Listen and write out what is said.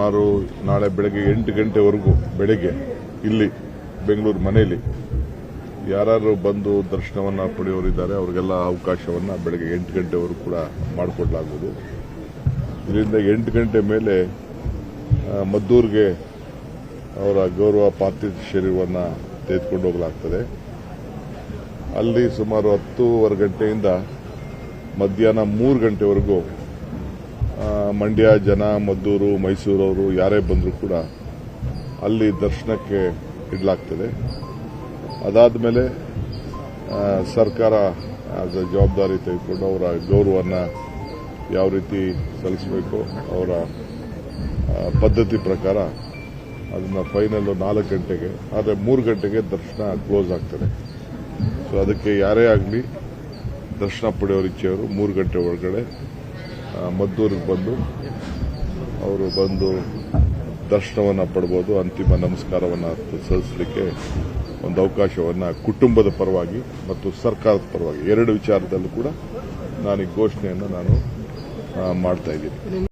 ಸುಮಾರು ನಾಳೆ ಬೆಳಗ್ಗೆ ಎಂಟು ಗಂಟೆವರೆಗೂ ಬೆಳಗ್ಗೆ ಇಲ್ಲಿ ಬೆಂಗಳೂರು ಮನೆಯಲ್ಲಿ ಯಾರು ಬಂದು ದರ್ಶನವನ್ನು ಪಡೆಯೋರಿದ್ದಾರೆ, ಅವರಿಗೆಲ್ಲ ಅವಕಾಶವನ್ನು ಬೆಳಗ್ಗೆ ಎಂಟು ಗಂಟೆವರೆಗೂ ಕೂಡ ಮಾಡಿಕೊಡಲಾಗುವುದು. ಇದರಿಂದ ಎಂಟು ಗಂಟೆ ಮೇಲೆ ಮದ್ದೂರಿಗೆ ಅವರ ಗೌರವ ಪಾರ್ಥಿವ ಶರೀರವನ್ನು ತೆಗೆದುಕೊಂಡು ಹೋಗಲಾಗ್ತದೆ. ಅಲ್ಲಿ ಸುಮಾರು ಹತ್ತೂವರೆ ಗಂಟೆಯಿಂದ ಮಧ್ಯಾಹ್ನ ಮೂರು ಗಂಟೆವರೆಗೂ ಮಂಡ್ಯ, ಜನ, ಮದ್ದೂರು, ಮೈಸೂರವರು ಯಾರೇ ಬಂದರೂ ಕೂಡ ಅಲ್ಲಿ ದರ್ಶನಕ್ಕೆ ಇಡಲಾಗ್ತದೆ. ಅದಾದ ಮೇಲೆ ಸರ್ಕಾರ ಅದು ಜವಾಬ್ದಾರಿ ತೆಗೆದುಕೊಂಡು ಅವರ ಗೌರವವನ್ನು ಯಾವ ರೀತಿ ಸಲ್ಲಿಸಬೇಕು, ಅವರ ಪದ್ಧತಿ ಪ್ರಕಾರ ಅದನ್ನು ಫೈನಲ್ಲು ನಾಲ್ಕು ಗಂಟೆಗೆ, ಆದರೆ ಮೂರು ಗಂಟೆಗೆ ದರ್ಶನ ಕ್ಲೋಸ್ ಆಗ್ತದೆ. ಸೊ ಅದಕ್ಕೆ ಯಾರೇ ಆಗಲಿ ದರ್ಶನ ಪಡೆಯೋರು ಇಚ್ಛೆಯವರು ಮೂರು ಗಂಟೆ ಒಳಗಡೆ ಮದ್ದೂರಿಗೆ ಬಂದು ಅವರು ಬಂದು ದರ್ಶನವನ್ನು ಪಡ್ಬೋದು, ಅಂತಿಮ ನಮಸ್ಕಾರವನ್ನು ಸಲ್ಲಿಸಲಿಕ್ಕೆ ಒಂದು ಅವಕಾಶವನ್ನು ಕುಟುಂಬದ ಪರವಾಗಿ ಮತ್ತು ಸರ್ಕಾರದ ಪರವಾಗಿ ಎರಡು ವಿಚಾರದಲ್ಲೂ ಕೂಡ ನಾನು ಈ ಘೋಷಣೆಯನ್ನು ನಾನು ಮಾಡ್ತಾ ಇದ್ದೀನಿ.